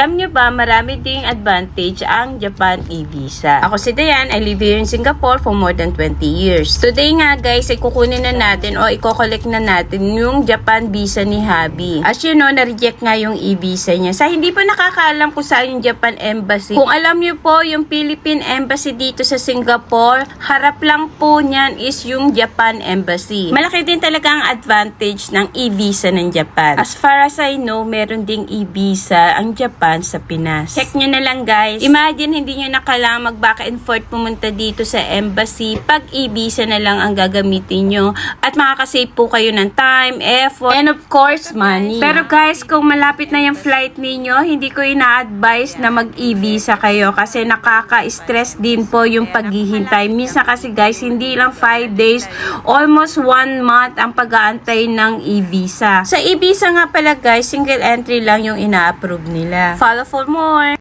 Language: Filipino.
Alam nyo ba, marami ding advantage ang Japan e-visa. Ako si Dayan, I live here in Singapore for more than 20 years. Today nga guys, ay kukunin na natin o i-collect na natin yung Japan visa ni Habi. As you know, na-reject nga yung e-visa niya. Sa hindi pa nakakaalam kung saan yung Japan Embassy, kung alam nyo po yung Philippine Embassy dito sa Singapore, harap lang po niyan is yung Japan Embassy. Malaki din talaga ang advantage ng e-visa ng Japan. As far as I know, meron ding e-visa ang Japan sa Pinas. Check nyo na lang guys. Imagine hindi nyo na kailangan mag back and forth pumunta dito sa embassy. Pag e-visa na lang ang gagamitin nyo at makakasave po kayo ng time, effort, and of course, money. Pero guys, kung malapit na yung flight ninyo, hindi ko ina-advise na mag e-visa kayo kasi nakaka-stress din po yung paghihintay. Minsan kasi guys, hindi lang 5 days, almost 1 month ang pag-aantay ng e-visa. Sa e-visa nga pala guys, single entry lang yung ina-approve nila. Follow for more!